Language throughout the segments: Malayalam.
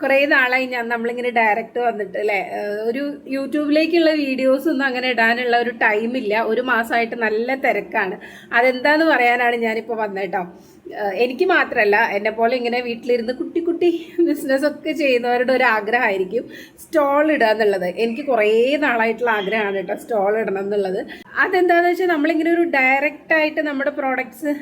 കുറേ നാളായി ഞാൻ നമ്മളിങ്ങനെ ഡയറക്റ്റ് വന്നിട്ട് അല്ലേ? ഒരു യൂട്യൂബിലേക്കുള്ള വീഡിയോസ് ഒന്നും അങ്ങനെ ഇടാനുള്ള ഒരു ടൈമില്ല ഒരു മാസമായിട്ട് നല്ല തിരക്കാണ്. അതെന്താന്ന് പറയാനാണ് ഞാനിപ്പോൾ വന്നേട്ടോ എനിക്ക് മാത്രമല്ല എന്നെ പോലെ ഇങ്ങനെ വീട്ടിലിരുന്ന് കുട്ടി കുട്ടി ബിസിനസ് ഒക്കെ ചെയ്യുന്നവരുടെ ഒരു ആഗ്രഹമായിരിക്കും സ്റ്റോൾ ഇടുക എന്നുള്ളത്. എനിക്ക് കുറേ നാളായിട്ടുള്ള ആഗ്രഹമാണ് കേട്ടോ സ്റ്റോൾ ഇടണം എന്നുള്ളത്. അതെന്താണെന്ന് വെച്ചാൽ നമ്മളിങ്ങനെ ഒരു ഡയറക്റ്റ് ആയിട്ട് നമ്മുടെ പ്രോഡക്ട്സ്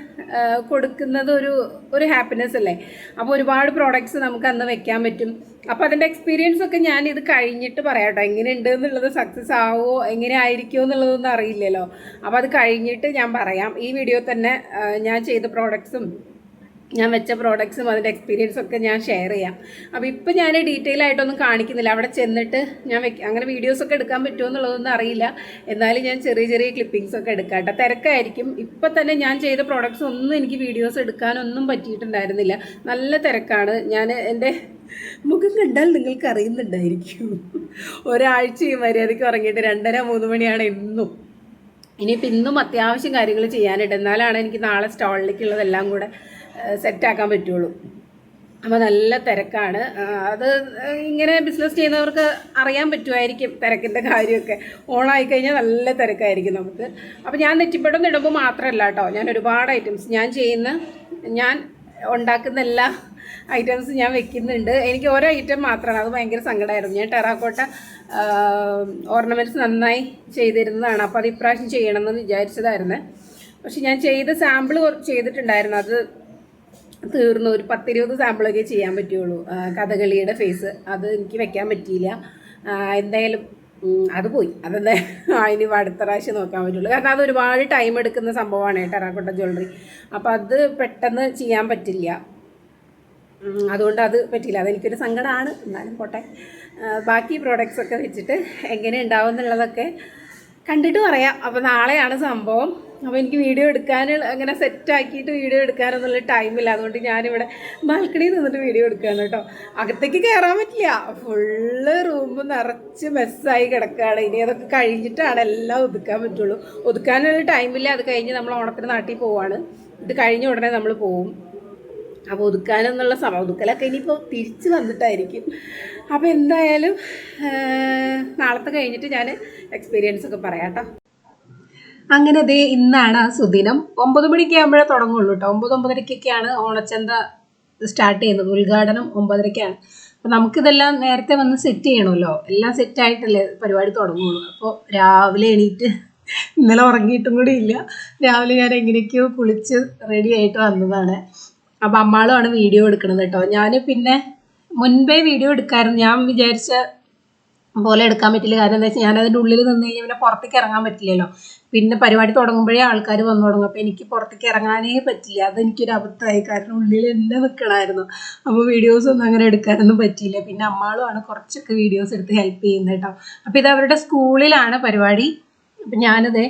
കൊടുക്കുന്നത് ഒരു ഒരു ഹാപ്പിനെസ് അല്ലേ? അപ്പോൾ ഒരുപാട് പ്രോഡക്ട്സ് നമുക്ക് അന്ന് വെക്കാൻ പറ്റും. അപ്പോൾ അതിന്റെ എക്സ്പീരിയൻസ് ഒക്കെ ഞാൻ ഇത് കഴിഞ്ഞിട്ട് പറയാട്ടോ. കേട്ടോ എങ്ങനെയുണ്ട് എന്നുള്ളത് സക്സസ് ആവുമോ എങ്ങനെ ആയിരിക്കുമോ എന്നുള്ളതൊന്നും അറിയില്ലല്ലോ. അപ്പോൾ അത് കഴിഞ്ഞിട്ട് ഞാൻ പറയാം. ഈ വീഡിയോ തന്നെ ഞാൻ ചെയ്ത പ്രോഡക്ട്സും ഞാൻ വെച്ച പ്രോഡക്ട്സും അതിന്റെ എക്സ്പീരിയൻസ് ഒക്കെ ഞാൻ ഷെയർ ചെയ്യാം. അപ്പോൾ ഇപ്പോൾ ഞാൻ ഡീറ്റെയിൽ ആയിട്ടൊന്നും കാണിക്കുന്നില്ല. അവിടെ ചെന്നിട്ട് ഞാൻ വെക്ക അങ്ങനെ വീഡിയോസൊക്കെ എടുക്കാൻ പറ്റുമോ എന്നുള്ളതൊന്നും അറിയില്ല. എന്നാലും ഞാൻ ചെറിയ ചെറിയ ക്ലിപ്പിങ്സ് ഒക്കെ എടുക്കാം കേട്ടോ. തിരക്കായിരിക്കും. ഇപ്പം തന്നെ ഞാൻ ചെയ്ത പ്രോഡക്ട്സ് ഒന്നും എനിക്ക് വീഡിയോസ് എടുക്കാനൊന്നും പറ്റിയിട്ടുണ്ടായിരുന്നില്ല. നല്ല തിരക്കാണ്. ഞാൻ എന്റെ മുഖം കണ്ടാൽ നിങ്ങൾക്ക് അറിയുന്നുണ്ടായിരിക്കും. ഒരാഴ്ചയും മര്യാദയ്ക്ക് ഉറങ്ങിയിട്ട് രണ്ടര മൂന്ന് മണിയാണ് എന്നും. ഇനിയിപ്പോൾ ഇന്നും അത്യാവശ്യം കാര്യങ്ങൾ ചെയ്യാനുണ്ട് എന്നാലാണ് എനിക്ക് നാളെ സ്റ്റാളിലേക്കുള്ളതെല്ലാം കൂടെ സെറ്റാക്കാൻ പറ്റുള്ളൂ. അപ്പോൾ നല്ല തിരക്കാണ്. അത് ഇങ്ങനെ ബിസിനസ് ചെയ്യുന്നവർക്ക് അറിയാൻ പറ്റുമായിരിക്കും തിരക്കിന്റെ കാര്യമൊക്കെ. ഓണായി കഴിഞ്ഞാൽ നല്ല തിരക്കായിരിക്കും നമുക്ക്. അപ്പോൾ ഞാൻ നെറ്റിപ്പടം ഇടുമ്പോൾ മാത്രമല്ല കേട്ടോ ഞാൻ ഒരുപാട് ഐറ്റംസ് ഞാൻ ചെയ്യുന്ന ഞാൻ ഉണ്ടാക്കുന്ന എല്ലാ ഐറ്റംസ് ഞാൻ വെക്കുന്നുണ്ട്. എനിക്ക് ഓരോ ഐറ്റം മാത്രമാണ് അത് ഭയങ്കര സങ്കടമായിരുന്നു ഞാൻ ടെറാക്കോട്ട ഓർണമെന്റ്സ് നന്നായി ചെയ്തിരുന്നതാണ്. അപ്പോൾ അത് ഇപ്രാവശ്യം ചെയ്യണമെന്ന് വിചാരിച്ചതായിരുന്നു. പക്ഷെ ഞാൻ ചെയ്ത സാമ്പിൾ ചെയ്തിട്ടുണ്ടായിരുന്നു. അത് തീർന്നു. ഒരു പത്തിരുപത് സാമ്പിളൊക്കെ ചെയ്യാൻ പറ്റുള്ളൂ. കഥകളിയുടെ ഫേസ് അത് എനിക്ക് വെക്കാൻ പറ്റിയില്ല. എന്തായാലും അത് പോയി. അതെന്താ അതിന് അടുത്ത പ്രാവശ്യം നോക്കാൻ പറ്റുള്ളൂ. കാരണം അത് ഒരുപാട് ടൈം എടുക്കുന്ന സംഭവമാണ് ടെറാക്കോട്ട ജ്വല്ലറി അപ്പോൾ അത് പെട്ടെന്ന് ചെയ്യാൻ പറ്റില്ല. അതുകൊണ്ട് അത് പറ്റില്ല അതെനിക്കൊരു സങ്കടമാണ് എന്നാലും പോട്ടെ. ബാക്കി പ്രോഡക്റ്റ്സൊക്കെ വെച്ചിട്ട് എങ്ങനെ ഉണ്ടാവും എന്നുള്ളതൊക്കെ കണ്ടിട്ട് പറയാം. അപ്പോൾ നാളെയാണ് സംഭവം. അപ്പോൾ എനിക്ക് വീഡിയോ എടുക്കാൻ അങ്ങനെ സെറ്റാക്കിയിട്ട് വീഡിയോ എടുക്കാനൊന്നുള്ള ടൈമില്ല അതുകൊണ്ട് ഞാനിവിടെ ബാൽക്കണിയിൽ നിന്നിട്ട് വീഡിയോ എടുക്കുകയാണ് കേട്ടോ. അകത്തേക്ക് കയറാൻ പറ്റില്ല. ഫുള്ള് റൂം നിറച്ച് മെസ്സായി കിടക്കുകയാണ് ഇനി അതൊക്കെ കഴിഞ്ഞിട്ടാണ് എല്ലാം ഒതുക്കാൻ പറ്റുള്ളൂ. ഒതുക്കാനുള്ള ടൈമില്ല അത് കഴിഞ്ഞ് നമ്മൾ ഓണത്തിന് നാട്ടിൽ പോവാണ്. ഇത് കഴിഞ്ഞ ഉടനെ നമ്മൾ പോവും. അപ്പോൾ ഒതുക്കാനെന്നുള്ള സമയം ഒതുക്കലൊക്കെ ഇനിയിപ്പോൾ തിരിച്ച് വന്നിട്ടായിരിക്കും. അപ്പോൾ എന്തായാലും നാളത്തെ കഴിഞ്ഞിട്ട് ഞാൻ എക്സ്പീരിയൻസ് ഒക്കെ പറയാം കേട്ടോ. അങ്ങനെ ദേ ഇന്നാണ് ആ സുദിനം. ഒമ്പത് മണിക്ക് ആകുമ്പോഴേ തുടങ്ങുള്ളൂ കേട്ടോ ഒമ്പത് ഒമ്പതരയ്ക്കൊക്കെയാണ് ഓണച്ചന്ത സ്റ്റാർട്ട് ചെയ്യുന്നത്. ഉദ്ഘാടനം ഒമ്പതരയ്ക്കാണ് അപ്പോൾ നമുക്കിതെല്ലാം നേരത്തെ വന്ന് സെറ്റ് ചെയ്യണമല്ലോ. എല്ലാം സെറ്റായിട്ടല്ലേ പരിപാടി തുടങ്ങുള്ളൂ. അപ്പോൾ രാവിലെ എണീറ്റ് ഇന്നലെ ഉറങ്ങിയിട്ടും കൂടി ഇല്ല. രാവിലെ ഞാൻ എങ്ങനെയൊക്കെയോ കുളിച്ച് റെഡി ആയിട്ട് വന്നതാണ്. അപ്പം അമ്മാളുമാണ് വീഡിയോ എടുക്കുന്നത് കേട്ടോ. ഞാൻ പിന്നെ മുൻപേ വീഡിയോ എടുക്കായിരുന്നു. ഞാൻ വിചാരിച്ച പോലെ എടുക്കാൻ പറ്റില്ല. കാരണം എന്താ വെച്ചാൽ ഞാനതിന്റെ ഉള്ളിൽ നിന്ന് കഴിഞ്ഞാൽ പിന്നെ പുറത്തേക്ക് ഇറങ്ങാൻ പറ്റില്ലല്ലോ. പിന്നെ പരിപാടി തുടങ്ങുമ്പോഴേ ആൾക്കാർ വന്നു തുടങ്ങും. അപ്പോൾ എനിക്ക് പുറത്തേക്ക് ഇറങ്ങാനേ പറ്റില്ല. അതെനിക്കൊരു അബദ്ധമായി. കാരണം ഉള്ളിൽ എന്നെ നിൽക്കണമായിരുന്നു അപ്പോൾ വീഡിയോസ് ഒന്നും അങ്ങനെ എടുക്കാനൊന്നും പറ്റിയില്ല. പിന്നെ അമ്മാളുമാണ് കുറച്ചൊക്കെ വീഡിയോസ് എടുത്ത് ഹെൽപ്പ് ചെയ്യുന്നത് കേട്ടോ. അപ്പോൾ ഇത് അവരുടെ സ്കൂളിലാണ് പരിപാടി. അപ്പം ഞാനത്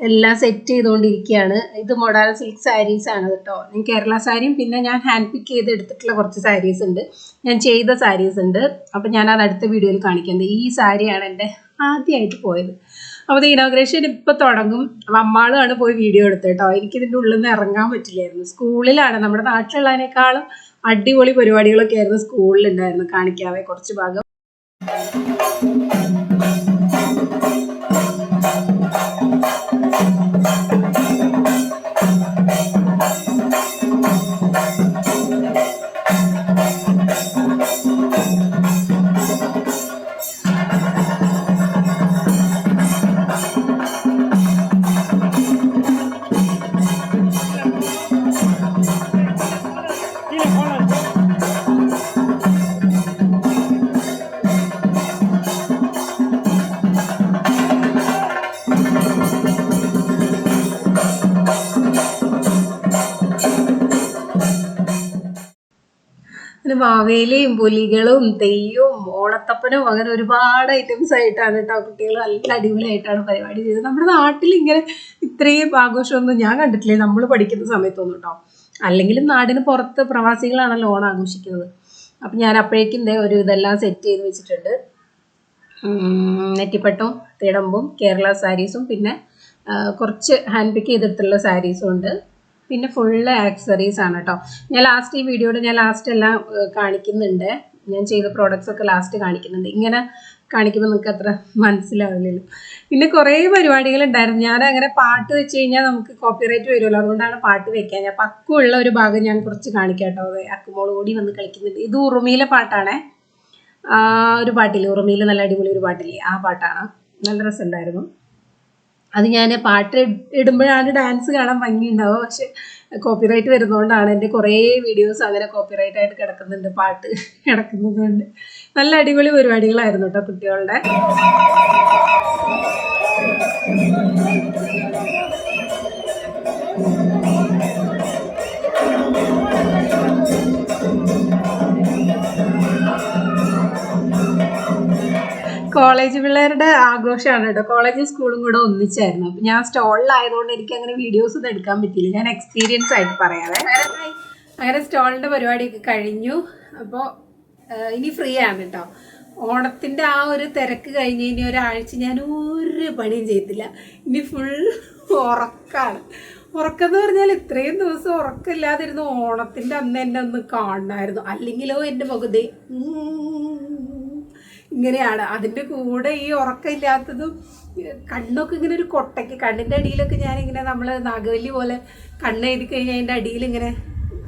എല്ലാം സെറ്റ് ചെയ്തുകൊണ്ടിരിക്കുകയാണ് ഇത് മൊഡാൽ സിൽക്ക് സാരീസ് ആണ് കേട്ടോ. ഞാൻ കേരള സാരിയും പിന്നെ ഞാൻ ഹാൻഡ് പിക്ക് ചെയ്ത് എടുത്തിട്ടുള്ള കുറച്ച് സാരീസ് ഉണ്ട്. ഞാൻ ചെയ്ത സാരീസ് ഉണ്ട്. അപ്പം ഞാൻ അത് അടുത്ത വീഡിയോയിൽ കാണിക്കുന്നത് ഈ സാരിയാണ് എന്റെ ആദ്യമായിട്ട് പോയത്. അപ്പോൾ ഇത് ഇനോഗ്രേഷൻ ഇപ്പോൾ തുടങ്ങും. അമ്മാളുമാണ് പോയി വീഡിയോ എടുത്തത് കേട്ടോ. എനിക്കിതിന്റെ ഉള്ളിൽ നിന്ന് ഇറങ്ങാൻ പറ്റില്ലായിരുന്നു. സ്കൂളിലാണ്. നമ്മുടെ നാട്ടിലുള്ളതിനേക്കാളും അടിപൊളി പരിപാടികളൊക്കെ ആയിരുന്നു സ്കൂളിലുണ്ടായിരുന്നു കാണിക്കാവേ കുറച്ച് ഭാഗം. പിന്നെ വാവേലയും പുലികളും തെയ്യവും ഓണത്തപ്പനും അങ്ങനെ ഒരുപാട് ഐറ്റംസ് ആയിട്ടാണ് കേട്ടോ കുട്ടികൾ നല്ല അടിപൊളിയായിട്ടാണ് പരിപാടി ചെയ്തത്. നമ്മുടെ നാട്ടിൽ ഇങ്ങനെ ഇത്രയും ആഘോഷമൊന്നും ഞാൻ കണ്ടിട്ടില്ലേ? നമ്മൾ പഠിക്കുന്ന സമയത്തൊന്നും കേട്ടോ അല്ലെങ്കിലും നാടിന് പുറത്ത് പ്രവാസികളാണല്ലോ ഓണം ആഘോഷിക്കുന്നത്. അപ്പം ഞാൻ അപ്പോഴേക്കും ഒരു ഇതെല്ലാം സെറ്റ് ചെയ്ത് വെച്ചിട്ടുണ്ട്. നെറ്റിപ്പട്ടും തിടമ്പും കേരള സാരീസും പിന്നെ കുറച്ച് ഹാൻഡ് പിക്ക് ചെയ്തിട്ടുള്ള സാരീസും ഉണ്ട്. പിന്നെ ഫുള്ള് ആക്സറീസ് ആണ് കേട്ടോ ഞാൻ ലാസ്റ്റ് ഈ വീഡിയോയുടെ ഞാൻ ലാസ്റ്റ് എല്ലാം കാണിക്കുന്നുണ്ട്. ഞാൻ ചെയ്ത പ്രോഡക്റ്റ്സ് ഒക്കെ ലാസ്റ്റ് കാണിക്കുന്നുണ്ട്. ഇങ്ങനെ കാണിക്കുമ്പോൾ നിങ്ങൾക്ക് അത്ര മനസ്സിലാവില്ലല്ലോ. പിന്നെ കുറേ പരിപാടികളുണ്ടായിരുന്നു ഞാൻ അങ്ങനെ പാട്ട് വെച്ച് കഴിഞ്ഞാൽ നമുക്ക് കോപ്പിറൈറ്റ് വരുമല്ലോ അതുകൊണ്ടാണ് പാട്ട് വെക്കാൻ. ഞാൻ പക്കുള്ള ഒരു ഭാഗം ഞാൻ കുറച്ച് കാണിക്കാം കേട്ടോ അക്കുമോൾ കൂടി വന്ന് കളിക്കുന്നുണ്ട്. ഇത് ഉറുമിയിലെ പാട്ടാണേ. ഒരു പാട്ടില്ലേ? ഉറുമിയിൽ നല്ല അടിപൊളി ഒരു പാട്ടില്ലേ? ആ പാട്ടാണ്. നല്ല രസമുണ്ടായിരുന്നു. അത് ഞാൻ പാട്ട് ഇടുമ്പോഴാണ് ഡാൻസ് കാണാൻ ഭംഗിയുണ്ടാവുക. പക്ഷെ കോപ്പിറൈറ്റ് വരുന്നതുകൊണ്ടാണ് എന്റെ കുറേ വീഡിയോസ് അങ്ങനെ കോപ്പിറൈറ്റ് ആയിട്ട് കിടക്കുന്നുണ്ട് പാട്ട് കിടക്കുന്നതുകൊണ്ട് നല്ല അടിപൊളി പരിപാടികളായിരുന്നു കേട്ടോ കുട്ടികളുടെ. കോളേജ് പിള്ളേരുടെ ആഘോഷമാണ് കേട്ടോ. കോളേജും സ്കൂളും കൂടെ ഒന്നിച്ചായിരുന്നു. അപ്പൊ ഞാൻ സ്റ്റോളിലായതുകൊണ്ട് എനിക്ക് അങ്ങനെ വീഡിയോസ് ഒന്നും എടുക്കാൻ പറ്റിയില്ല. ഞാൻ എക്സ്പീരിയൻസ് ആയിട്ട് പറയാതെ അങ്ങനെ സ്റ്റോളിന്റെ പരിപാടിയൊക്കെ കഴിഞ്ഞു. അപ്പോൾ ഇനി ഫ്രീ ആണ് കേട്ടോ. ഓണത്തിന്റെ ആ ഒരു തിരക്ക് കഴിഞ്ഞ് ഇനി ഒരാഴ്ച ഞാൻ ഒരു പണിയും ചെയ്തില്ല ഇനി ഫുൾ ഉറക്കാണ്. ഉറക്കം എന്ന് പറഞ്ഞാൽ ഇത്രയും ദിവസം ഉറക്കമില്ലാതിരുന്നു ഓണത്തിന്റെ അന്ന് എന്നെ ഒന്ന് കാണണമായിരുന്നു. അല്ലെങ്കിലോ എന്റെ മുഖതേ ഇങ്ങനെയാണ്. അതിന്റെ കൂടെ ഈ ഉറക്കമില്ലാത്തതും കണ്ണൊക്കെ ഇങ്ങനെ ഒരു കൊട്ടയ്ക്ക് കണ്ണിന്റെ അടിയിലൊക്കെ ഞാനിങ്ങനെ നമ്മൾ നാഗവല്ലി പോലെ കണ്ണ് എഴുതി കഴിഞ്ഞാൽ അതിന്റെ അടിയിൽ ഇങ്ങനെ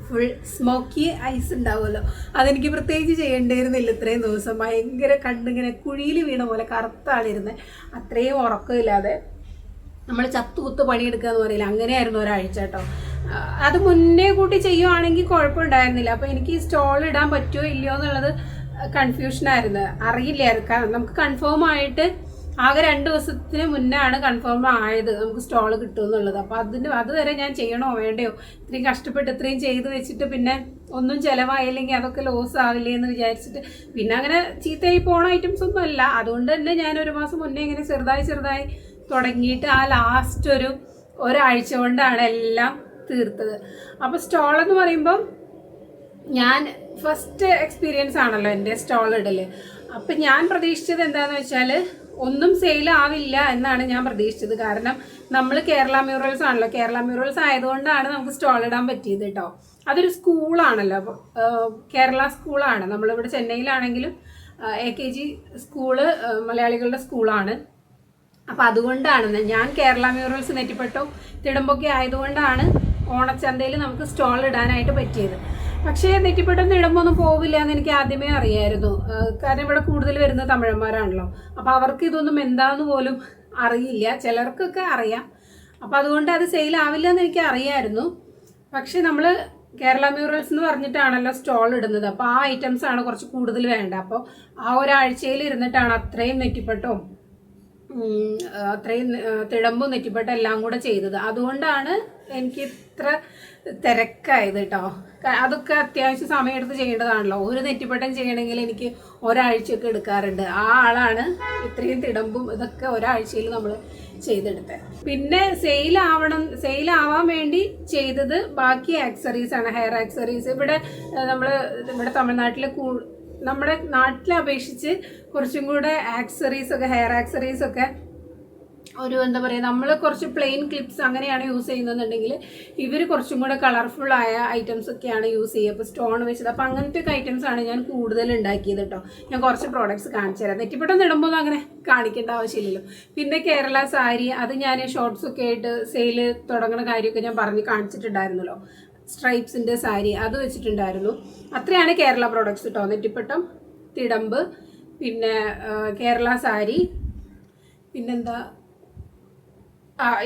ഫുൾ സ്മോക്കി ഐസ് ഉണ്ടാവുമല്ലോ. അതെനിക്ക് പ്രത്യേകിച്ച് ചെയ്യേണ്ടിയിരുന്നില്ല. ഇത്രയും ദിവസം ഭയങ്കര കണ്ണിങ്ങനെ കുഴിയിൽ വീണ പോലെ കറുത്താണിരുന്നത് അത്രയും ഉറക്കമില്ലാതെ നമ്മൾ ചത്തുകുത്ത് പണിയെടുക്കുക എന്ന് പറയില്ല? അങ്ങനെയായിരുന്നു ഒരാഴ്ച കേട്ടോ. അത് മുന്നേ കൂട്ടി ചെയ്യുവാണെങ്കിൽ കുഴപ്പമുണ്ടായിരുന്നില്ല. അപ്പോൾ എനിക്ക് സ്റ്റോൾ ഇടാൻ പറ്റുമോ ഇല്ലയോ എന്നുള്ളത് കൺഫ്യൂഷനായിരുന്നു അറിയില്ലായിരുന്നു. നമുക്ക് കൺഫേം ആയിട്ട് ആകെ രണ്ട് ദിവസത്തിന് മുന്നേ ആണ് കൺഫേം ആയത്. നമുക്ക് സ്റ്റോൾ കിട്ടും എന്നുള്ളത് അപ്പോൾ അതിന് അതുവരെ ഞാൻ ചെയ്യണോ വേണ്ടയോ? ഇത്രയും കഷ്ടപ്പെട്ട് ഇത്രയും ചെയ്ത് വെച്ചിട്ട് പിന്നെ ഒന്നും ചിലവായില്ലെങ്കിൽ അതൊക്കെ ലോസ് ആവില്ലേ എന്ന് വിചാരിച്ചിട്ട് പിന്നെ അങ്ങനെ ചീത്തയായി പോണ ഐറ്റംസ് ഒന്നും അല്ല. അതുകൊണ്ട് തന്നെ ഞാൻ ഒരു മാസം മുന്നേ ഇങ്ങനെ ചെറുതായി ചെറുതായി തുടങ്ങിയിട്ട് ആ ലാസ്റ്റ് ഒരു ഒരാഴ്ച കൊണ്ടാണ് എല്ലാം തീർത്തത്. അപ്പോൾ സ്റ്റോൾ എന്ന് പറയുമ്പം ഞാൻ ഫസ്റ്റ് എക്സ്പീരിയൻസ് ആണല്ലോ എന്റെ സ്റ്റോൾ ഇടൽ അപ്പം ഞാൻ പ്രതീക്ഷിച്ചത് എന്താണെന്ന് വെച്ചാൽ ഒന്നും സെയിൽ ആവില്ല എന്നാണ് ഞാൻ പ്രതീക്ഷിച്ചത്. കാരണം നമ്മൾ കേരള മ്യൂറൽസ് ആണല്ലോ. കേരള മ്യൂറൽസ് ആയതുകൊണ്ടാണ് നമുക്ക് സ്റ്റോൾ ഇടാൻ പറ്റിയത് കേട്ടോ അതൊരു സ്കൂളാണല്ലോ കേരള സ്കൂളാണ് നമ്മളിവിടെ ചെന്നൈയിലാണെങ്കിലും എ കെ ജി സ്കൂൾ മലയാളികളുടെ സ്കൂളാണ് അപ്പം അതുകൊണ്ടാണ് ഞാൻ കേരള മ്യൂറൽസ് നെറ്റിപ്പെട്ടോ തിടമ്പൊക്കെ ആയതുകൊണ്ടാണ് ഓണച്ചന്തയിൽ നമുക്ക് സ്റ്റോൾ ഇടാനായിട്ട് പറ്റിയത്. പക്ഷേ നെറ്റിപ്പെട്ടം തിടമ്പൊന്നും പോവില്ല എന്ന് എനിക്ക് ആദ്യമേ അറിയായിരുന്നു. കാരണം ഇവിടെ കൂടുതൽ വരുന്ന തമിഴന്മാരാണല്ലോ. അപ്പോൾ അവർക്ക് ഇതൊന്നും എന്താന്ന് പോലും അറിയില്ല. ചിലർക്കൊക്കെ അറിയാം. അപ്പോൾ അതുകൊണ്ട് അത് സെയിൽ ആവില്ല എന്ന് എനിക്ക് അറിയായിരുന്നു. പക്ഷേ നമ്മൾ കേരള മ്യൂറൽസ് എന്ന് പറഞ്ഞിട്ടാണല്ലോ സ്റ്റോൾ ഇടുന്നത്. അപ്പോൾ ആ ഐറ്റംസ് ആണ് കുറച്ച് കൂടുതൽ വേണ്ട അപ്പോൾ ആ ഒരാഴ്ചയിൽ ഇരുന്നിട്ടാണ് അത്രയും നെറ്റിപ്പെട്ടവും അത്രയും ആ, തിടമ്പും നെറ്റിപ്പെട്ട എല്ലാം കൂടെ ചെയ്തത്. അതുകൊണ്ടാണ് എനിക്ക് ഇത്ര തിരക്കായത് കേട്ടോ അതൊക്കെ അത്യാവശ്യം സമയമെടുത്ത് ചെയ്യേണ്ടതാണല്ലോ. ഒരു നെറ്റിപ്പട്ടം ചെയ്യണമെങ്കിൽ എനിക്ക് ഒരാഴ്ചയൊക്കെ എടുക്കാറുണ്ട്. ആ ആളാണ് ഇത്രയും തിടമ്പും ഇതൊക്കെ ഒരാഴ്ചയിൽ നമ്മൾ ചെയ്തെടുത്തത് പിന്നെ സെയിലാവണം സെയിലാവാൻ വേണ്ടി ചെയ്തത് ബാക്കി ആക്സറീസ് ആണ്. ഹെയർ ആക്സറീസ് ഇവിടെ നമ്മൾ ഇവിടെ തമിഴ്നാട്ടിലെ കൂ നമ്മുടെ നാട്ടിലെ അപേക്ഷിച്ച് കുറച്ചും കൂടെ ആക്സറീസ് ഒക്കെ ഹെയർ ആക്സറീസ് ഒക്കെ ഒരു എന്താ പറയുക നമ്മൾ കുറച്ച് പ്ലെയിൻ ക്ലിപ്സ് അങ്ങനെയാണ് യൂസ് ചെയ്യുന്നതെന്നുണ്ടെങ്കിൽ ഇവർ കുറച്ചും കൂടെ കളർഫുൾ ആയ ഐറ്റംസ് ഒക്കെയാണ് യൂസ് ചെയ്യുക. അപ്പോൾ സ്റ്റോൺ വെച്ചത്. അപ്പോൾ അങ്ങനത്തെ ഒക്കെ ഐറ്റംസ് ആണ് ഞാൻ കൂടുതൽ ഉണ്ടാക്കിയത് കേട്ടോ ഞാൻ കുറച്ച് പ്രോഡക്റ്റ്സ് കാണിച്ചു തരാം. നെറ്റിപ്പെട്ടെന്ന് ഇടുമ്പോൾ അങ്ങനെ കാണിക്കേണ്ട ആവശ്യമില്ലല്ലോ. പിന്നെ കേരള സാരി അത് ഞാൻ ഷോർട്ട്സ് ഒക്കെ ആയിട്ട് സെയിൽ തുടങ്ങുന്ന കാര്യമൊക്കെ ഞാൻ പറഞ്ഞ് കാണിച്ചിട്ടുണ്ടായിരുന്നല്ലോ. സ്ട്രൈപ്സിന്റെ സാരി അത് വെച്ചിട്ടുണ്ടായിരുന്നു. അത്രയാണ് കേരള പ്രോഡക്ട്സ് കേട്ടോ നെറ്റിപ്പട്ടം തിടമ്പ് പിന്നെ കേരള സാരി പിന്നെന്താ?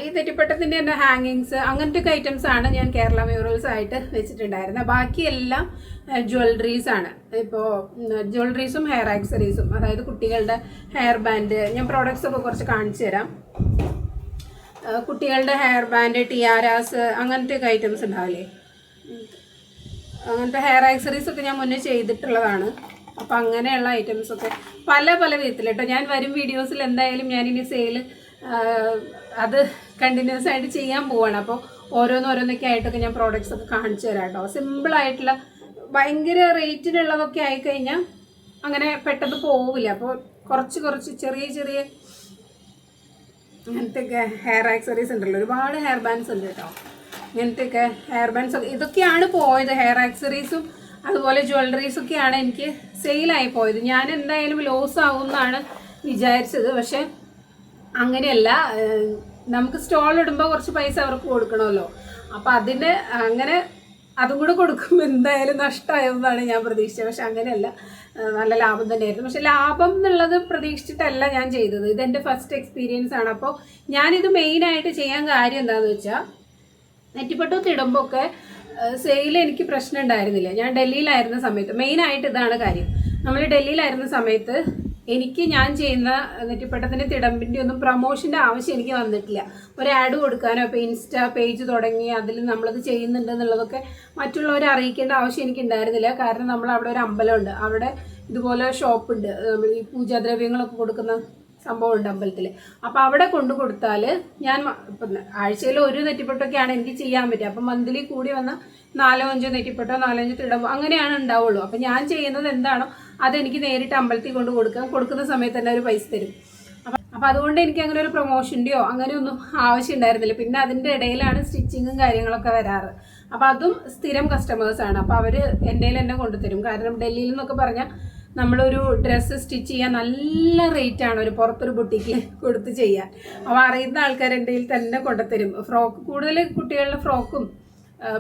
ഈ തെറ്റിപ്പട്ടത്തിന്റെ തന്നെ ഹാങ്ങിങ്സ് അങ്ങനത്തെ ഒക്കെ ഐറ്റംസ് ആണ് ഞാൻ കേരള മ്യൂറൽസ് ആയിട്ട് വെച്ചിട്ടുണ്ടായിരുന്നത്. ബാക്കിയെല്ലാം ജ്വല്ലറീസ് ആണ്. ഇപ്പോൾ ജ്വല്ലറീസും ഹെയർ ആക്സറീസും അതായത് കുട്ടികളുടെ ഹെയർ ബാൻഡ് ഞാൻ പ്രോഡക്റ്റ്സ് ഒക്കെ കുറച്ച് കാണിച്ചു തരാം. കുട്ടികളുടെ ഹെയർ ബാൻഡ് ടിയാരാസ് അങ്ങനത്തെ ഒക്കെ ഐറ്റംസ് ഉണ്ടാവില്ലേ. അങ്ങനത്തെ ഹെയർ ആക്സറീസ് ഒക്കെ ഞാൻ മുന്നേ ചെയ്തിട്ടുള്ളതാണ്. അപ്പം അങ്ങനെയുള്ള ഐറ്റംസൊക്കെ പല പല വിധത്തിൽ കേട്ടോ ഞാൻ വരും വീഡിയോസിൽ എന്തായാലും ഞാനിനി സെയിൽ അത് കണ്ടിന്യൂസ് ആയിട്ട് ചെയ്യാൻ പോവാണ്. അപ്പോൾ ഓരോന്നോരോന്നൊക്കെ ആയിട്ടൊക്കെ ഞാൻ പ്രോഡക്റ്റ്സ് ഒക്കെ കാണിച്ചു തരാം കേട്ടോ. സിമ്പിളായിട്ടുള്ള ഭയങ്കര റേറ്റിനുള്ളതൊക്കെ ആയിക്കഴിഞ്ഞാൽ അങ്ങനെ പെട്ടെന്ന് പോവില്ല. അപ്പോൾ കുറച്ച് കുറച്ച് ചെറിയ ചെറിയ അങ്ങനത്തെയൊക്കെ ഹെയർ ആക്സറീസ് ഉണ്ടല്ലോ. ഒരുപാട് ഹെയർ ബാൻഡ്സ് ഉണ്ട് കേട്ടോ. ഇങ്ങനത്തെയൊക്കെ ഹെയർ ബാൻഡ്സ് ഒക്കെ ഇതൊക്കെയാണ് പോയത്. ഹെയർ ആക്സറീസും അതുപോലെ ജ്വല്ലറീസൊക്കെയാണ് എനിക്ക് സെയിലായി പോയത്. ഞാൻ എന്തായാലും ലോസ് ആവും എന്നാണ് വിചാരിച്ചത്. പക്ഷെ അങ്ങനെയല്ല നമുക്ക് സ്റ്റോൾ ഇടുമ്പോൾ കുറച്ച് പൈസ അവർക്ക് കൊടുക്കണമല്ലോ. അപ്പം അതിന് അങ്ങനെ അതും കൂടെ കൊടുക്കുമ്പോൾ എന്തായാലും നഷ്ടമായതെന്നാണ് ഞാൻ പ്രതീക്ഷിച്ചത്. പക്ഷെ അങ്ങനെയല്ല നല്ല ലാഭം തന്നെയായിരുന്നു. പക്ഷെ ലാഭം എന്നുള്ളത് പ്രതീക്ഷിച്ചിട്ടല്ല ഞാൻ ചെയ്തത്. ഇതെന്റെ ഫസ്റ്റ് എക്സ്പീരിയൻസ് ആണ്. അപ്പോൾ ഞാനിത് മെയിനായിട്ട് ചെയ്യാൻ കാര്യം എന്താണെന്ന് വെച്ചാൽ നെറ്റിപ്പട്ടൂത്ത് ഇടുമ്പോൾ ഒക്കെ സെയിൽ എനിക്ക് പ്രശ്നം ഉണ്ടായിരുന്നില്ല. ഞാൻ ഡൽഹിയിലായിരുന്ന സമയത്ത് മെയിനായിട്ട് ഇതാണ് കാര്യം. നമ്മൾ ഡൽഹിയിലായിരുന്ന സമയത്ത് എനിക്ക് ഞാൻ ചെയ്യുന്ന നെറ്റിപ്പട്ടത്തിന്റെ തിടമ്പിന്റെ ഒന്നും പ്രൊമോഷന്റെ ആവശ്യം എനിക്ക് വന്നിട്ടില്ല. ഒരു ആഡ് കൊടുക്കാനോ ഇപ്പോൾ ഇൻസ്റ്റ പേജ് തുടങ്ങി അതിൽ നമ്മളത് ചെയ്യുന്നുണ്ട് എന്നുള്ളതൊക്കെ മറ്റുള്ളവരെ അറിയിക്കേണ്ട ആവശ്യം എനിക്ക് ഉണ്ടായിരുന്നില്ല. കാരണം നമ്മൾ അവിടെ ഒരു അമ്പലമുണ്ട്. അവിടെ ഇതുപോലെ ഷോപ്പുണ്ട് നമ്മൾ ഈ പൂജാദ്രവ്യങ്ങളൊക്കെ കൊടുക്കുന്ന സംഭവമുണ്ട് അമ്പലത്തിൽ അപ്പോൾ അവിടെ കൊണ്ടു കൊടുത്താൽ ഞാൻ ആഴ്ചയിൽ ഒരു നെറ്റിപ്പെട്ടൊക്കെയാണ് എനിക്ക് ചെയ്യാൻ പറ്റുക അപ്പം മന്ത്ലി കൂടി വന്ന നാലോ അഞ്ചോ നെറ്റിപ്പെട്ടോ നാലോ അഞ്ചോ തിടമ്പോ അങ്ങനെയാണ് ഉണ്ടാവുള്ളൂ. അപ്പം ഞാൻ ചെയ്യുന്നത് എന്താണോ അതെനിക്ക് നേരിട്ട് അമ്പലത്തിൽ കൊണ്ട് കൊടുക്കാം. കൊടുക്കുന്ന സമയത്ത് തന്നെ ഒരു പൈസ തരും. അപ്പം അതുകൊണ്ട് എനിക്ക് അങ്ങനെ ഒരു പ്രൊമോഷന്റെയോ അങ്ങനെയൊന്നും ആവശ്യം ഉണ്ടായിരുന്നില്ല. പിന്നെ അതിന്റെ ഇടയിലാണ് സ്റ്റിച്ചിങ്ങും കാര്യങ്ങളൊക്കെ വരാറ്. അപ്പം അതും സ്ഥിരം കസ്റ്റമേഴ്സാണ് അപ്പോൾ അവർ എന്റെ തന്നെ കൊണ്ടുതരും. കാരണം ഡൽഹിയിൽ നിന്നൊക്കെ പറഞ്ഞാൽ നമ്മളൊരു ഡ്രസ്സ് സ്റ്റിച്ച് ചെയ്യാൻ നല്ല റേറ്റ് ആണ് ഒരു പുറത്തൊരു ബുട്ടിക്ക് കൊടുത്ത് ചെയ്യാൻ. അപ്പോൾ അറിയുന്ന ആൾക്കാർ എന്റെ തന്നെ കൊണ്ടുത്തരും. ഫ്രോക്ക് കൂടുതൽ കുട്ടികളുടെ ഫ്രോക്കും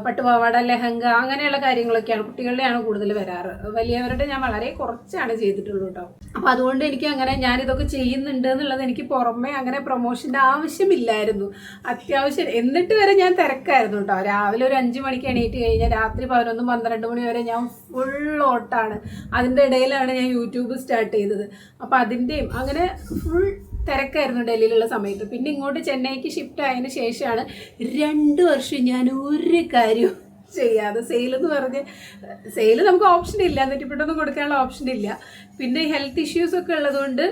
പട്ടുപാവാട ലെഹങ്ക അങ്ങനെയുള്ള കാര്യങ്ങളൊക്കെയാണ് കുട്ടികളുടെയാണ് കൂടുതൽ വരാറ്. വലിയവരുടെ ഞാൻ വളരെ കുറച്ചാണ് ചെയ്തിട്ടുള്ളൂ കേട്ടോ അപ്പം അതുകൊണ്ട് എനിക്ക് അങ്ങനെ ഞാനിതൊക്കെ ചെയ്യുന്നുണ്ട് എന്നുള്ളത് എനിക്ക് പുറമെ അങ്ങനെ പ്രൊമോഷന്റെ ആവശ്യമില്ലായിരുന്നു. അത്യാവശ്യം എന്നിട്ട് വരെ ഞാൻ തിരക്കായിരുന്നു കേട്ടോ രാവിലെ ഒരു അഞ്ച് മണിക്ക് എണീറ്റ് കഴിഞ്ഞാൽ രാത്രി പതിനൊന്നും പന്ത്രണ്ട് മണി വരെ ഞാൻ ഫുൾ ഓട്ടാണ് അതിന്റെ ഇടയിലാണ് ഞാൻ യൂട്യൂബ് സ്റ്റാർട്ട് ചെയ്തത്. അപ്പോൾ അതിന്റെയും അങ്ങനെ ഫുൾ തിരക്കായിരുന്നു ഡൽഹിയിലുള്ള സമയത്ത്. പിന്നെ ഇങ്ങോട്ട് ചെന്നൈക്ക് ഷിഫ്റ്റ് ആയതിനു ശേഷമാണ് രണ്ട് വർഷം ഞാൻ ഒരു കാര്യവും ചെയ്യാതെ. സെയിൽ എന്ന് പറഞ്ഞ് സെയിൽ നമുക്ക് ഓപ്ഷൻ ഇല്ല. നെറ്റിപ്പെട്ടൊന്നും കൊടുക്കാനുള്ള ഓപ്ഷൻ ഇല്ല. പിന്നെ ഹെൽത്ത് ഇഷ്യൂസ് ഒക്കെ ഉള്ളതുകൊണ്ട്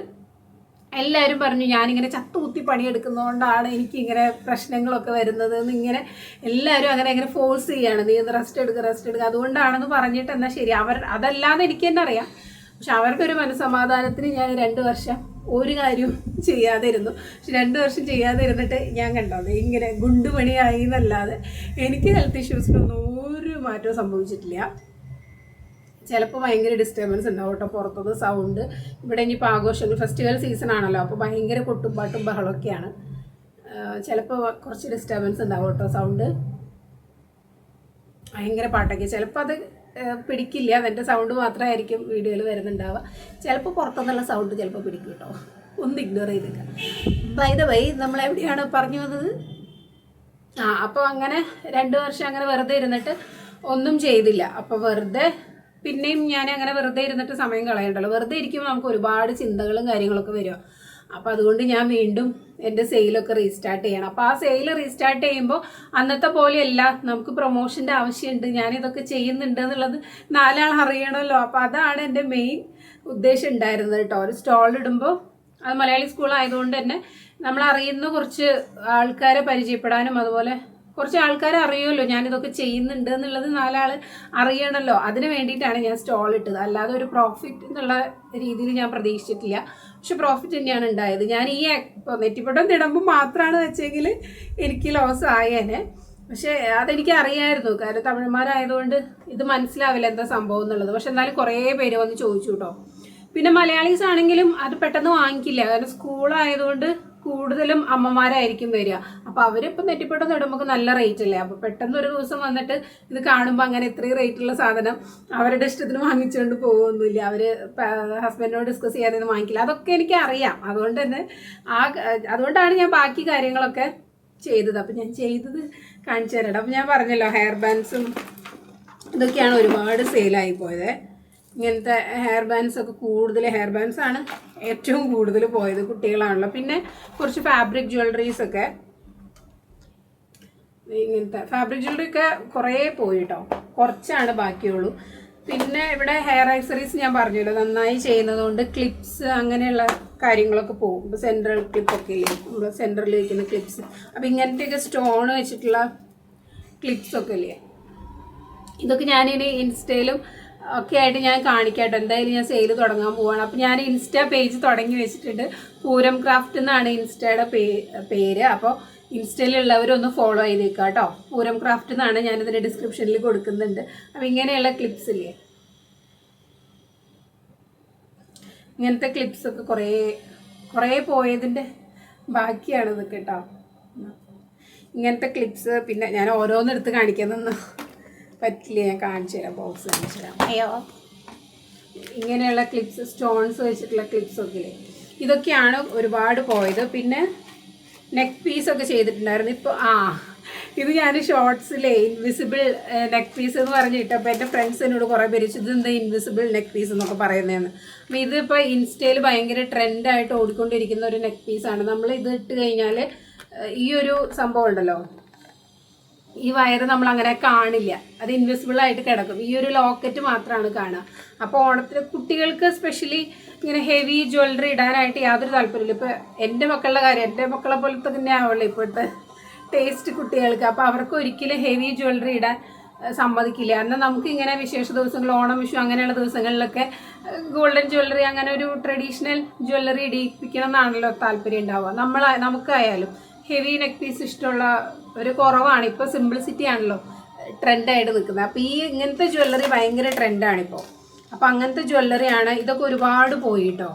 എല്ലാവരും പറഞ്ഞു ഞാനിങ്ങനെ ചത്തുകുത്തി പണിയെടുക്കുന്നതുകൊണ്ടാണ് എനിക്കിങ്ങനെ പ്രശ്നങ്ങളൊക്കെ വരുന്നത് എന്ന് ഇങ്ങനെ എല്ലാവരും അങ്ങനെ ഇങ്ങനെ ഫോഴ്സ് ചെയ്യാണ്. നീ ഒന്ന് റെസ്റ്റ് എടുക്കുക റെസ്റ്റ് എടുക്കുക അതുകൊണ്ടാണെന്ന് പറഞ്ഞിട്ട് എന്നാൽ ശരി. അവർ അതല്ലാതെ എനിക്ക് തന്നെ അറിയാം. പക്ഷെ അവരുടെ ഒരു മനസ്സമാധാനത്തിന് ഞാൻ രണ്ട് വർഷം ഒരു കാര്യവും ചെയ്യാതെ ഇരുന്നു പക്ഷെ രണ്ട് വർഷം ചെയ്യാതെ ഇരുന്നിട്ട് ഞാൻ കണ്ടോ ഇങ്ങനെ ഗുണ്ടുമണിയായി എന്നല്ലാതെ എനിക്ക് ഹെൽത്ത് ഇഷ്യൂസിനൊന്നും ഒരു മാറ്റവും സംഭവിച്ചിട്ടില്ല. ചിലപ്പോൾ ഭയങ്കര ഡിസ്റ്റർബൻസ് ഉണ്ടാവും കേട്ടോ പുറത്തുനിന്ന് സൗണ്ട് ഇവിടെ ഇനിയിപ്പോൾ ആഘോഷങ്ങൾ ഫെസ്റ്റിവൽ സീസൺ ആണല്ലോ അപ്പോൾ ഭയങ്കര കൊട്ടുപാട്ടും ബഹളമൊക്കെയാണ്. ചിലപ്പോൾ കുറച്ച് ഡിസ്റ്റർബൻസ് ഉണ്ടാവും കേട്ടോ സൗണ്ട് ഭയങ്കര പാട്ടൊക്കെ. ചിലപ്പോൾ അത് പിടിക്കില്ല. അതിന്റെ സൗണ്ട് മാത്രമായിരിക്കും വീഡിയോയിൽ വരുന്നുണ്ടാവുക. ചിലപ്പോൾ പുറത്തുനിന്നുള്ള സൗണ്ട് ചിലപ്പോൾ പിടിക്കും കേട്ടോ ഒന്ന് ഇഗ്നോർ ചെയ്തേക്കാം ബൈ ദ വൈ നമ്മൾ എവിടെയാണ് പറഞ്ഞു വന്നത്? ആ അപ്പോൾ അങ്ങനെ രണ്ട് വർഷം അങ്ങനെ വെറുതെ ഇരുന്നിട്ട് ഒന്നും ചെയ്തില്ല. അപ്പോൾ വെറുതെ പിന്നെയും ഞാൻ അങ്ങനെ വെറുതെ ഇരുന്നിട്ട് സമയം കളയണ്ടല്ലോ. വെറുതെ ഇരിക്കുമ്പോൾ നമുക്ക് ഒരുപാട് ചിന്തകളും കാര്യങ്ങളൊക്കെ വരും അപ്പോൾ അതുകൊണ്ട് ഞാൻ വീണ്ടും എന്റെ സെയിലൊക്കെ റീസ്റ്റാർട്ട് ചെയ്യണം. അപ്പോൾ ആ സെയിൽ റീസ്റ്റാർട്ട് ചെയ്യുമ്പോൾ അന്നത്തെ പോലെയല്ല നമുക്ക് പ്രൊമോഷന്റെ ആവശ്യമുണ്ട് ഞാനിതൊക്കെ ചെയ്യുന്നുണ്ട് എന്നുള്ളത് നാലാൾ അറിയണമല്ലോ. അപ്പോൾ അതാണ് എന്റെ മെയിൻ ഉദ്ദേശം ഉണ്ടായിരുന്നത് കേട്ടോ. ഒരു സ്റ്റോൾ ഇടുമ്പോൾ അത് മലയാളി സ്കൂൾ ആയതുകൊണ്ട് തന്നെ നമ്മൾ അറിയുന്ന കുറച്ച് ആൾക്കാരെ പരിചയപ്പെടാനും അതുപോലെ കുറച്ച് ആൾക്കാരെ അറിയുമല്ലോ ഞാനിതൊക്കെ ചെയ്യുന്നുണ്ട് എന്നുള്ളത് നാലാൾ അറിയണമല്ലോ. അതിന് വേണ്ടിയിട്ടാണ് ഞാൻ സ്റ്റോൾ ഇട്ടത്. അല്ലാതെ ഒരു പ്രോഫിറ്റ് എന്നുള്ള രീതിയിൽ ഞാൻ പ്രതീക്ഷിച്ചിട്ടില്ല. പക്ഷെ പ്രോഫിറ്റ് തന്നെയാണ് ഉണ്ടായത്. ഞാൻ ഈ ഇപ്പോൾ നെറ്റിപ്പട്ടം തിടുമ്പോൾ മാത്രമാണ് വെച്ചെങ്കിൽ എനിക്ക് ലോസ് ആയേനെ. പക്ഷേ അതെനിക്ക് അറിയായിരുന്നു. കാരണം തമിഴന്മാരായതുകൊണ്ട് ഇത് മനസ്സിലാവില്ല എന്താ സംഭവം എന്നുള്ളത്. പക്ഷെ എന്നാലും കുറേ പേര് വന്ന് ചോദിച്ചു കേട്ടോ. പിന്നെ മലയാളീസ് ആണെങ്കിലും അത് പെട്ടെന്ന് വാങ്ങിക്കില്ല. കാരണം സ്കൂളായതുകൊണ്ട് കൂടുതലും അമ്മമാരായിരിക്കും വരിക. അപ്പോൾ അവരിപ്പോൾ നെറ്റിപ്പട്ടം ഇടുമ്പോൾ നല്ല റേറ്റ് അല്ലേ? അപ്പോൾ പെട്ടെന്ന് ഒരു ദിവസം വന്നിട്ട് ഇത് കാണുമ്പോൾ അങ്ങനെ ഇത്രയും റേറ്റുള്ള സാധനം അവരുടെ ഇഷ്ടത്തിന് വാങ്ങിച്ചുകൊണ്ട് പോകുമൊന്നുമില്ല അവർ ഹസ്ബൻഡിനോട് ഡിസ്കസ് ചെയ്യാതെ വാങ്ങിക്കില്ല. അതൊക്കെ എനിക്ക് അറിയാം അതുകൊണ്ട് തന്നെ ആ അതുകൊണ്ടാണ് ഞാൻ ബാക്കി കാര്യങ്ങളൊക്കെ ചെയ്തത്. അപ്പം ഞാൻ ചെയ്തത് കാണിച്ചു തരാം. അപ്പം ഞാൻ പറഞ്ഞല്ലോ ഹെയർ ബാൻഡ്സും ഇതൊക്കെയാണ് ഒരുപാട് സെയിലായി പോയത്. ഇങ്ങനത്തെ ഹെയർ ബാൻഡ്സ് ഒക്കെ കൂടുതൽ ഹെയർ ബാൻഡ്സ് ആണ് ഏറ്റവും കൂടുതൽ പോയത് കുട്ടികളാണല്ലോ. പിന്നെ കുറച്ച് ഫാബ്രിക് ജ്വല്ലറീസ് ഒക്കെ. ഇങ്ങനത്തെ ഫാബ്രിക് ജ്വല്ലറി ഒക്കെ കുറേ പോയി കേട്ടോ കുറച്ചാണ് ബാക്കിയുള്ളൂ. പിന്നെ ഇവിടെ ഹെയർ ആക്സറീസ് ഞാൻ പറഞ്ഞല്ലോ നന്നായി ചെയ്യുന്നതുകൊണ്ട് ക്ലിപ്സ് അങ്ങനെയുള്ള കാര്യങ്ങളൊക്കെ പോകും. ഇപ്പോൾ സെൻട്രൽ ക്ലിപ്പൊക്കെ ഇല്ലേ? നമ്മൾ സെന്ററിൽ വയ്ക്കുന്ന ക്ലിപ്സ് അപ്പോൾ ഇങ്ങനത്തെയൊക്കെ സ്റ്റോൺ വെച്ചിട്ടുള്ള ക്ലിപ്സ് ഒക്കെ ഇല്ലേ? ഇതൊക്കെ ഞാനിനി ഇൻസ്റ്റയിലും ഒക്കെ ആയിട്ട് ഞാൻ കാണിക്കാട്ടോ. എന്തായാലും ഞാൻ സെയിൽ തുടങ്ങാൻ പോവാണ്. അപ്പോൾ ഞാൻ ഇൻസ്റ്റാ പേജ് തുടങ്ങി വെച്ചിട്ടുണ്ട്. പൂരം ക്രാഫ്റ്റ് എന്നാണ് ഇൻസ്റ്റയുടെ പേര്. അപ്പോൾ ഇൻസ്റ്റയിലുള്ളവരൊന്ന് ഫോളോ ചെയ്തേക്കുക കേട്ടോ പൂരം ക്രാഫ്റ്റ് എന്നാണ് ഞാനിതിന്റെ ഡിസ്ക്രിപ്ഷനിൽ കൊടുക്കുന്നുണ്ട്. അപ്പം ഇങ്ങനെയുള്ള ക്ലിപ്സ് ഇല്ലേ? ഇങ്ങനത്തെ ക്ലിപ്സൊക്കെ കുറേ കുറേ പോയതിന്റെ ബാക്കിയാണ് ഇതൊക്കെ കേട്ടോ ഇങ്ങനത്തെ ക്ലിപ്സ് പിന്നെ ഞാൻ ഓരോന്നെടുത്ത് കാണിക്കാനൊന്നും പറ്റില്ല ഞാൻ കാണിച്ചു തരാം ബോക്സ് കാണിച്ചു തരാം. അയ്യോ. ഇങ്ങനെയുള്ള ക്ലിപ്സ് സ്റ്റോൺസ് വെച്ചിട്ടുള്ള ക്ലിപ്സ് ഒക്കെ ഇല്ലേ? ഇതൊക്കെയാണ് ഒരുപാട് പോയത്. പിന്നെ നെക്ക് പീസൊക്കെ ചെയ്തിട്ടുണ്ടായിരുന്നു. ഇപ്പോൾ ആ ഇത് ഞാൻ ഷോർട്സിലെ ഇൻവിസിബിൾ നെക്ക് പീസ് എന്ന് പറഞ്ഞിട്ട് അപ്പോൾ എന്റെ ഫ്രണ്ട്സ് എന്നോട് കുറേ പേര് ഇതെന്താ ഇത് എന്താ ഇൻവിസിബിൾ നെക്ക് പീസ് എന്നൊക്കെ പറയുന്നതെന്ന്? അപ്പോൾ ഇതിപ്പോൾ ഇൻസ്റ്റയിൽ ഭയങ്കര ട്രെൻഡായിട്ട് ഓടിക്കൊണ്ടിരിക്കുന്ന ഒരു നെക്ക് പീസാണ് നമ്മൾ ഇത് ഇട്ട് കഴിഞ്ഞാൽ ഈ ഒരു സംഭവം ഉണ്ടല്ലോ ഈ വയറ് നമ്മൾ അങ്ങനെ കാണില്ല. അത് ഇൻവിസിബിൾ ആയിട്ട് കിടക്കും. ഈ ഒരു ലോക്കറ്റ് മാത്രമാണ് കാണുക. അപ്പോൾ ഓണത്തിന് കുട്ടികൾക്ക് സ്പെഷ്യലി ഇങ്ങനെ ഹെവി ജ്വല്ലറി ഇടാനായിട്ട് യാതൊരു താല്പര്യമില്ല. ഇപ്പോൾ എന്റെ മക്കളുടെ കാര്യം എന്റെ മക്കളെ പോലത്തെ തന്നെ ആവുള്ളൂ ഇപ്പോഴത്തെ ടേസ്റ്റ് കുട്ടികൾക്ക്. അപ്പോൾ അവർക്ക് ഒരിക്കലും ഹെവി ജ്വല്ലറി ഇടാൻ സമ്മതിക്കില്ല. എന്നാൽ നമുക്ക് ഇങ്ങനെ വിശേഷ ദിവസങ്ങൾ ഓണം വിഷു അങ്ങനെയുള്ള ദിവസങ്ങളിലൊക്കെ ഗോൾഡൻ ജ്വല്ലറി അങ്ങനെ ഒരു ട്രഡീഷണൽ ജ്വല്ലറി ഇടിപ്പിക്കണം എന്നാണല്ലോ താല്പര്യം ഉണ്ടാവുക. നമ്മൾ നമുക്കായാലും. ഹെവി നെക്ക് പീസ് ഇഷ്ടമുള്ള ഒരു കുറവാണ്. ഇപ്പോൾ സിംപിൾസിറ്റി ആണല്ലോ. ട്രെൻഡായിട്ട് നിൽക്കുന്നത്. അപ്പോൾ ഈ ഇങ്ങനത്തെ ജ്വല്ലറി ഭയങ്കര ട്രെൻഡാണിപ്പോൾ അപ്പോൾ അങ്ങനത്തെ ജ്വല്ലറിയാണ് ഇതൊക്കെ ഒരുപാട് പോയി കേട്ടോ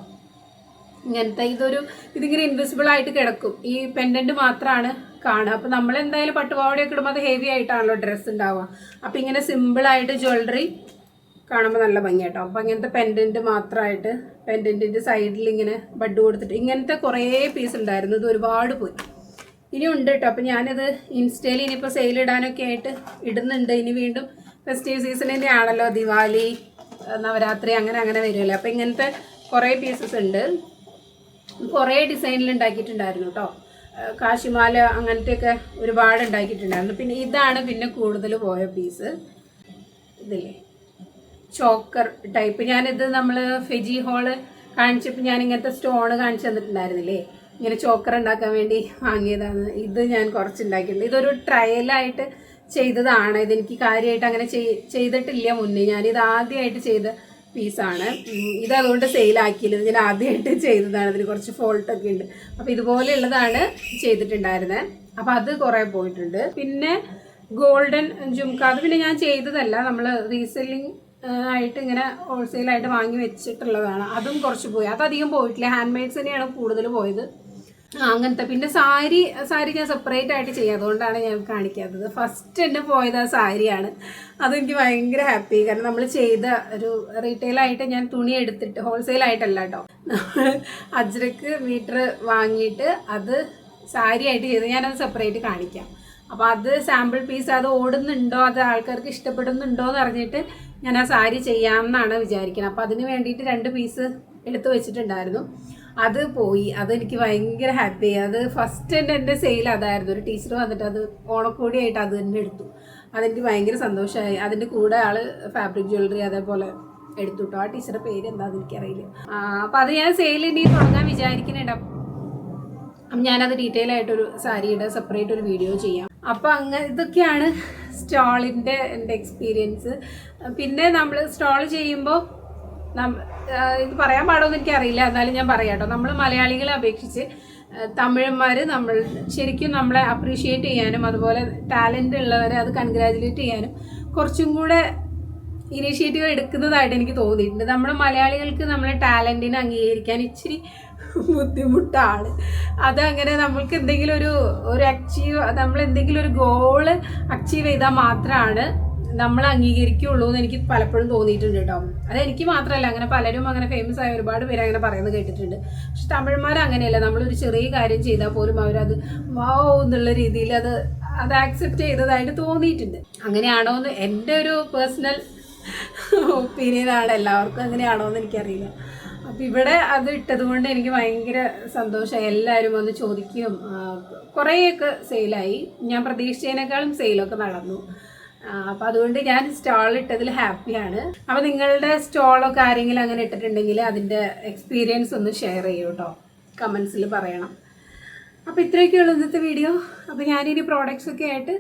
ഇങ്ങനത്തെ ഇതൊരു ഇതിങ്ങനെ ഇൻവിസിബിൾ ആയിട്ട് കിടക്കും. ഈ പെൻഡന്റ് മാത്രമാണ് കാണുക. അപ്പോൾ നമ്മൾ എന്തായാലും പട്ടുപാവടയൊക്കെ ഇടുമ്പോൾ അത് ഹെവി ആയിട്ടാണല്ലോ ഡ്രസ്സ് ഉണ്ടാവുക അപ്പോൾ ഇങ്ങനെ സിമ്പിൾ ആയിട്ട് ജ്വല്ലറി കാണുമ്പോൾ നല്ല ഭംഗി കേട്ടോ അപ്പോൾ ഇങ്ങനത്തെ പെൻഡന്റ് മാത്രമായിട്ട് പെൻഡന്റിന്റെ സൈഡിൽ ഇങ്ങനെ ബഡ് കൊടുത്തിട്ട് ഇങ്ങനത്തെ കുറേ പീസ് ഉണ്ടായിരുന്നു ഇത് ഒരുപാട് പോയി. ഇനി ഉണ്ട് കേട്ടോ അപ്പോൾ ഞാനത് ഇൻസ്റ്റയിൽ ഇനിയിപ്പോൾ സെയിലിടാനൊക്കെ ആയിട്ട് ഇടുന്നുണ്ട്. ഇനി വീണ്ടും ഫെസ്റ്റീവ് സീസൺ തന്നെയാണല്ലോ. ദിവാലി നവരാത്രി അങ്ങനെ അങ്ങനെ വരുമല്ലോ അപ്പോൾ ഇങ്ങനത്തെ കുറേ പീസസ് ഉണ്ട്. കുറേ ഡിസൈനിൽ ഉണ്ടാക്കിയിട്ടുണ്ടായിരുന്നു കേട്ടോ കാശിമാല അങ്ങനത്തെയൊക്കെ ഒരുപാട് ഉണ്ടാക്കിയിട്ടുണ്ടായിരുന്നു. പിന്നെ ഇതാണ് പിന്നെ കൂടുതൽ പോയ പീസ് ഇതില്ലേ? ചോക്കർ ടൈപ്പ് ഞാനിത് നമ്മൾ ഫെജി ഹോൾ കാണിച്ചപ്പോൾ ഞാൻ ഇങ്ങനത്തെ സ്റ്റോണ് കാണിച്ചു തന്നിട്ടുണ്ടായിരുന്നില്ലേ? ഇങ്ങനെ ചോക്കർ ഉണ്ടാക്കാൻ വേണ്ടി വാങ്ങിയതാണ്. ഇത് ഞാൻ കുറച്ച് ഉണ്ടാക്കിയിട്ടുണ്ട് ഇതൊരു ട്രയലായിട്ട് ചെയ്തതാണ്. ഇതെനിക്ക് കാര്യമായിട്ട് അങ്ങനെ ചെയ്- ചെയ്തിട്ടില്ല മുന്നേ. ഞാനിത് ആദ്യമായിട്ട് ചെയ്ത പീസാണ് ഇത് അതുകൊണ്ട് സെയിലാക്കിയില്ല ഞാൻ ആദ്യമായിട്ട് ചെയ്തതാണ്. ഇതിന് കുറച്ച് ഫോൾട്ടൊക്കെ ഉണ്ട്. അപ്പോൾ ഇതുപോലെയുള്ളതാണ് ചെയ്തിട്ടുണ്ടായിരുന്നത് അപ്പോൾ അത് കുറേ പോയിട്ടുണ്ട്. പിന്നെ ഗോൾഡൻ ജുംക അത് പിന്നെ ഞാൻ ചെയ്തതല്ല. നമ്മൾ റീസെല്ലിങ് ആയിട്ട് ഇങ്ങനെ ഹോൾസെയിലായിട്ട് വാങ്ങി വെച്ചിട്ടുള്ളതാണ്. അതും കുറച്ച് പോയി. അത് അധികം പോയിട്ടില്ല. ഹാൻഡ് മെയ്ഡ്സ് തന്നെയാണ് കൂടുതൽ പോയത്. അങ്ങനത്തെ. പിന്നെ സാരി സാരി ഞാൻ സെപ്പറേറ്റ് ആയിട്ട് ചെയ്യാം. അതുകൊണ്ടാണ് ഞാൻ കാണിക്കാത്തത്. ഫസ്റ്റ് തന്നെ പോയത് ആ സാരിയാണ്. അതെനിക്ക് ഭയങ്കര ഹാപ്പി കാരണം നമ്മൾ ചെയ്ത ഒരു റീറ്റെയിലായിട്ട് ഞാൻ തുണി എടുത്തിട്ട് ഹോൾസെയിലായിട്ടല്ല കേട്ടോ നമ്മൾ അജ്രക്ക് മീറ്റർ വാങ്ങിയിട്ട് അത് സാരി ആയിട്ട് ചെയ്ത് ഞാനത് സെപ്പറേറ്റ് കാണിക്കാം. അപ്പോൾ അത് സാമ്പിൾ പീസ് അത് ഓടുന്നുണ്ടോ അത് ആൾക്കാർക്ക് ഇഷ്ടപ്പെടുന്നുണ്ടോ എന്ന് അറിഞ്ഞിട്ട് ഞാൻ ആ സാരി ചെയ്യാമെന്നാണ് വിചാരിക്കുന്നത് അപ്പോൾ അതിന് വേണ്ടിയിട്ട് രണ്ട് പീസ് എടുത്ത് വെച്ചിട്ടുണ്ടായിരുന്നു. അത് പോയി. അതെനിക്ക് ഭയങ്കര ഹാപ്പി അത് ഫസ്റ്റ് എന്റെ എന്റെ സെയിൽ അതായിരുന്നു. ഒരു ടീച്ചർ വന്നിട്ട് അത് ഓണക്കോടിയായിട്ട് അത് തന്നെ എടുത്തു. അതെനിക്ക് ഭയങ്കര സന്തോഷമായി. അതിന്റെ കൂടെ ആൾ ഫാബ്രിക് ജ്വല്ലറി അതേപോലെ എടുത്തു കേട്ടോ ആ ടീച്ചറുടെ പേര് എന്താണെന്ന് എനിക്കറിയില്ല. അപ്പോൾ അത് ഞാൻ സെയിൽ ഇനി തുടങ്ങാൻ വിചാരിക്കുന്നുണ്ട്. അപ്പം ഞാനത് ഡീറ്റെയിൽ ആയിട്ടൊരു സാരിയുടെ സെപ്പറേറ്റ് ഒരു വീഡിയോ ചെയ്യാം. അപ്പോൾ അങ്ങനെ ഇതൊക്കെയാണ് സ്റ്റോളിന്റെ എന്റെ എക്സ്പീരിയൻസ് പിന്നെ നമ്മൾ സ്റ്റോൾ ചെയ്യുമ്പോൾ ഇത് പറയാൻ പാടുമെന്ന് എനിക്കറിയില്ല. എന്നാലും ഞാൻ പറയാം കേട്ടോ നമ്മൾ മലയാളികളെ അപേക്ഷിച്ച് തമിഴന്മാർ നമ്മൾ ശരിക്കും നമ്മളെ അപ്രീഷിയേറ്റ് ചെയ്യാനും അതുപോലെ ടാലന്റ് ഉള്ളവരെ അത് കൺഗ്രാജുലേറ്റ് ചെയ്യാനും കുറച്ചും കൂടെ ഇനീഷ്യേറ്റീവ് എടുക്കുന്നതായിട്ട് എനിക്ക് തോന്നിയിട്ടുണ്ട്. നമ്മുടെ മലയാളികൾക്ക് നമ്മളെ ടാലന്റിനെ അംഗീകരിക്കാൻ ഇച്ചിരി ബുദ്ധിമുട്ടാണ്. അതങ്ങനെ നമ്മൾക്ക് എന്തെങ്കിലും ഒരു ഒരു അച്ചീവ് നമ്മൾ എന്തെങ്കിലും ഒരു ഗോൾ അച്ചീവ് ചെയ്താൽ മാത്രമാണ് നമ്മൾ അംഗീകരിക്കുള്ളൂ എന്ന് എനിക്ക് പലപ്പോഴും തോന്നിയിട്ടുണ്ട് കേട്ടോ. അത് എനിക്ക് മാത്രമല്ല അങ്ങനെ പലരും അങ്ങനെ ഫേമസ് ആയ ഒരുപാട് പേര് അങ്ങനെ പറയുന്നത് കേട്ടിട്ടുണ്ട്. പക്ഷെ തമിഴന്മാർ അങ്ങനെയല്ല. നമ്മളൊരു ചെറിയ കാര്യം ചെയ്താൽ പോലും അവരത് വാവ് എന്നുള്ള രീതിയിൽ അത് അത് ആക്സെപ്റ്റ് ചെയ്തതായിട്ട് തോന്നിയിട്ടുണ്ട്. അങ്ങനെയാണോ എന്ന് എന്റെ ഒരു പേഴ്സണൽ ഒപ്പീനിയനാണ് എല്ലാവർക്കും അങ്ങനെയാണോ എന്ന് എനിക്കറിയില്ല. അപ്പം ഇവിടെ അത് ഇട്ടത് കൊണ്ട് എനിക്ക് ഭയങ്കര സന്തോഷം എല്ലാവരും വന്ന് ചോദിക്കുകയും ആ, കുറേയൊക്കെ സെയിലായി ഞാൻ പ്രതീക്ഷിച്ചതിനേക്കാളും സെയിലൊക്കെ നടന്നു. അപ്പം അതുകൊണ്ട് ഞാൻ സ്റ്റോൾ ഇട്ടതിൽ ഹാപ്പിയാണ് അപ്പോൾ നിങ്ങളുടെ സ്റ്റോളോ കാര്യങ്ങളോ അങ്ങനെ ഇട്ടിട്ടുണ്ടെങ്കിൽ അതിന്റെ എക്സ്പീരിയൻസ് ഒന്ന് ഷെയർ ചെയ്യൂ കേട്ടോ കമൻസിൽ പറയണം. അപ്പോൾ ഇത്രയൊക്കെയുള്ളൂ ഇന്നത്തെ വീഡിയോ അപ്പോൾ ഞാനിനി പ്രോഡക്റ്റ്സ് ഒക്കെ ആയിട്ട്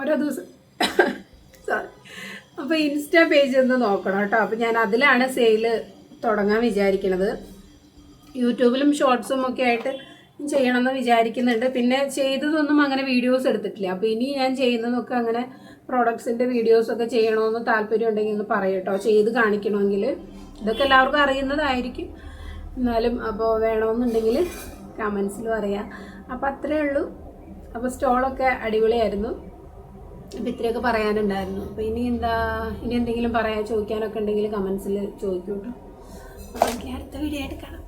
ഓരോ ദിവസം സോറി അപ്പോൾ ഇൻസ്റ്റാ പേജ് ഒന്ന് നോക്കണം കേട്ടോ അപ്പോൾ ഞാൻ അതിലാണ് സെയിൽ തുടങ്ങാൻ വിചാരിക്കുന്നത് യൂട്യൂബിലും ഷോർട്സും ഒക്കെ ആയിട്ട് ചെയ്യണമെന്ന് വിചാരിക്കുന്നുണ്ട്. പിന്നെ ചെയ്തതൊന്നും അങ്ങനെ വീഡിയോസ് എടുത്തിട്ടില്ല. അപ്പോൾ ഇനി ഞാൻ ചെയ്യുന്നതൊക്കെ അങ്ങനെ പ്രോഡക്ട്സിന്റെ വീഡിയോസൊക്കെ ചെയ്യണമെന്ന് താല്പര്യം ഉണ്ടെങ്കിൽ ഒന്ന് പറയട്ടോ ചെയ്ത് കാണിക്കണമെങ്കിൽ. ഇതൊക്കെ എല്ലാവർക്കും അറിയുന്നതായിരിക്കും. എന്നാലും അപ്പോൾ വേണമെന്നുണ്ടെങ്കിൽ കമൻസിൽ പറയാം. അപ്പോൾ അത്രയേ ഉള്ളൂ. അപ്പോൾ സ്റ്റോളൊക്കെ അടിപൊളിയായിരുന്നു. അപ്പോൾ ഇത്രയൊക്കെ പറയാനുണ്ടായിരുന്നു. അപ്പോൾ ഇനി എന്താ ഇനി എന്തെങ്കിലും പറയാൻ ചോദിക്കാനൊക്കെ ഉണ്ടെങ്കിൽ കമൻസിൽ ചോദിക്കൂട്ടോ അപ്പോൾ എനിക്ക് അടുത്ത വീഡിയോ ആയിട്ട് കാണാം.